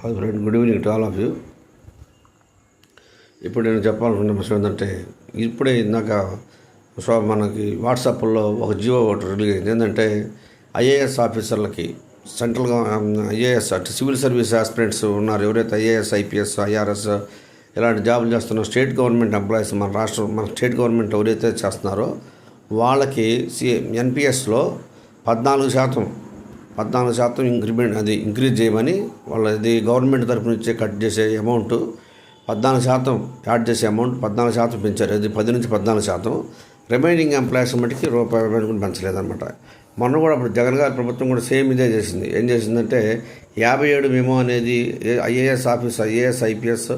Hi friend good evening to all of you. ఇప్పుడు నేను చెప్పాలనుకున్న విషయం ఏంటంటే ఇప్పుడే ఇందాక సో మనకి వాట్సాప్లో ఒక జియో ఒకటి రిలీజ్ అయింది. ఏంటంటే ఐఏఎస్ ఆఫీసర్లకి సెంట్రల్ ఐఏఎస్ అంటే సివిల్ సర్వీస్ ఆస్పిరెంట్స్ ఉన్నారు. ఎవరైతే ఐఏఎస్ ఐపీఎస్ ఐఆర్ఎస్ ఇలాంటి జాబులు చేస్తున్న స్టేట్ గవర్నమెంట్ ఎంప్లాయీస్ మన రాష్ట్రం మన స్టేట్ గవర్నమెంట్ ఎవరైతే చేస్తున్నారో వాళ్ళకి సి ఎన్పిఎస్లో పద్నాలుగు శాతం పద్నాలుగు శాతం ఇంక్రిమెంట్ అది ఇంక్రీజ్ చేయమని వాళ్ళది గవర్నమెంట్ తరపు నుంచి కట్ చేసే అమౌంట్ పద్నాలుగు శాతం యాడ్ చేసే అమౌంట్ పద్నాలుగు శాతం పెంచారు. అది పది నుంచి పద్నాలుగు శాతం. రిమైనింగ్ ఎంప్లాయీస్ మటుకి రూపాయి రూపాయలు కూడా పెంచలేదన్నమాట. మొన్న కూడా అప్పుడు జగన్ గారి ప్రభుత్వం కూడా సేమ్ ఇదే చేసింది. ఏం చేసిందంటే యాభై ఏడు మేమో అనేది ఐఏఎస్ ఆఫీస్ ఐఏఎస్ ఐపీఎస్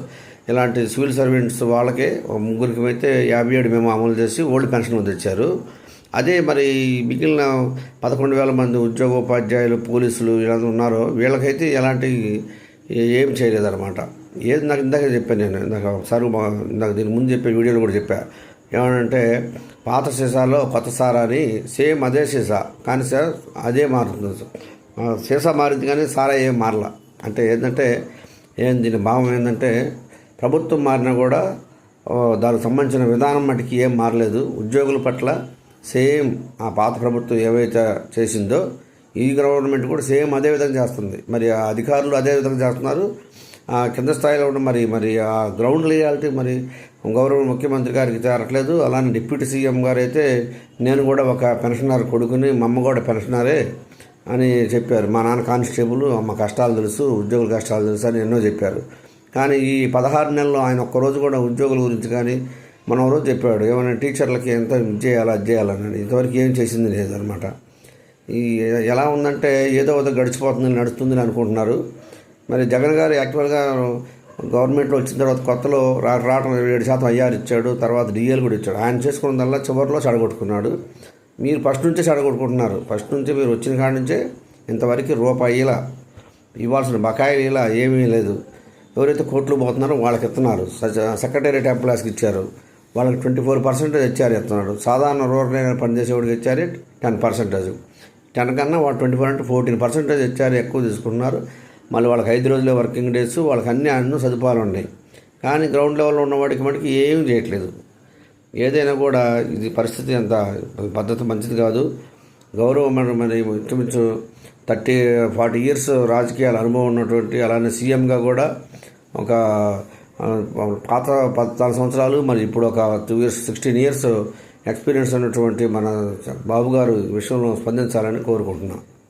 ఇలాంటి సివిల్ సర్వెంట్స్ వాళ్ళకే ముగ్గురికి అయితే యాభై ఏడు మేము అమలు చేసి ఓల్డ్ పెన్షన్ తెచ్చారు. అదే మరి మిగిలిన పదకొండు వేల మంది ఉద్యోగోపాధ్యాయులు పోలీసులు ఇలా ఉన్నారో వీళ్ళకైతే ఎలాంటి ఏం చేయలేదన్నమాట. ఏది నాకు ఇందాక చెప్పాను నేను ఇందాక ఒకసారి నాకు ఇందాక దీని ముందు చెప్పే వీడియోలో కూడా చెప్పా. ఏమనంటే పాత సీసాలో కొత్త సారా అని సేమ్ అదే సీసా. కానీ సార్ అదే మారుతుంది సార్. సీసా మారింది కానీ సారా ఏం మారల. అంటే ఏంటంటే ఏం దీని భావం ఏంటంటే ప్రభుత్వం మారినా కూడా దానికి సంబంధించిన విధానం మటుకి ఏం మారలేదు. ఉద్యోగుల పట్ల సేమ్ ఆ పాత ప్రభుత్వం ఏవైతే చేసిందో ఈ గవర్నమెంట్ కూడా సేమ్ అదే విధంగా చేస్తుంది. మరి ఆ అధికారులు అదే విధంగా చేస్తున్నారు. ఆ కింద స్థాయిలో ఉన్న మరి మరి ఆ గ్రౌండ్ రియాలిటీ మరి గౌరవ ముఖ్యమంత్రి గారికి చేరట్లేదు. అలానే డిప్యూటీ సీఎం గారు అయితే నేను కూడా ఒక పెన్షనర్ కొడుకుని మా అమ్మ కూడా పెన్షనరే అని చెప్పారు. మా నాన్న కానిస్టేబుల్ అమ్మ కష్టాలు తెలుసు ఉద్యోగుల కష్టాలు తెలుసు అని ఎన్నో చెప్పారు. కానీ ఈ పదహారు నెలల్లో ఆయన ఒక్కరోజు కూడా ఉద్యోగుల గురించి కానీ మనవరో చెప్పాడు ఏమైనా టీచర్లకి ఎంత ఇది చేయాలా అది చేయాలని ఇంతవరకు ఏం చేసింది లేదనమాట. ఈ ఎలా ఉందంటే ఏదో ఏదో గడిచిపోతుంది నడుస్తుంది అనుకుంటున్నారు. మరి జగన్ గారు యాక్చువల్గా గవర్నమెంట్లో వచ్చిన తర్వాత కొత్తలో రా రావడం ఏడు శాతం అయ్యారు ఇచ్చాడు తర్వాత డిఎల్ కూడా ఇచ్చాడు. ఆయన చేసుకున్నదల్లా చివరిలో చెడగొట్టుకున్నాడు. మీరు ఫస్ట్ నుంచే చెడగొట్టుకుంటున్నారు. ఫస్ట్ నుంచి మీరు వచ్చిన కాడి నుంచే ఇంతవరకు రూపాయి ఇలా ఇవ్వాల్సిన బకాయిలు ఇలా ఏమీ లేదు. ఎవరైతే కోట్లు పోతున్నారో వాళ్ళకి ఇస్తున్నారు. సెక్రటేరియట్ ఎంప్లాయీస్కి ఇచ్చారు. వాళ్ళకి ట్వంటీ ఫోర్ పర్సెంటేజ్ ఇచ్చారు ఇస్తున్నాడు సాధారణ రూరల్ ఏరియా పనిచేసేవాడికి ఇచ్చారు టెన్ పర్సెంటేజ్. టెన్ కన్నా వాళ్ళు ట్వంటీ ఫోర్ అంటే ఫోర్టీన్ పర్సెంటేజ్ ఇచ్చారు ఎక్కువ తీసుకున్నారు మళ్ళీ వాళ్ళకి ఐదు రోజులే వర్కింగ్ డేస్ వాళ్ళకి అన్ని అన్ని సదుపాయాలు ఉన్నాయి. కానీ గ్రౌండ్ లెవెల్లో ఉన్నవాడికి మటుకు ఏమీ చేయట్లేదు. ఏదైనా కూడా ఇది పరిస్థితి అంత పద్ధతి మంచిది కాదు. గౌరవం మరి ఇంచుమించు థర్టీ ఫార్టీ ఇయర్స్ రాజకీయాల అనుభవం ఉన్నటువంటి అలానే సీఎంగా కూడా ఒక పాత పద్నాలుగు సంవత్సరాలు మరి ఇప్పుడు ఒక two years sixteen years experience ఉన్నటువంటి మన బాబు గారు విషయంలో స్పందించాలని కోరుకుంటున్నాను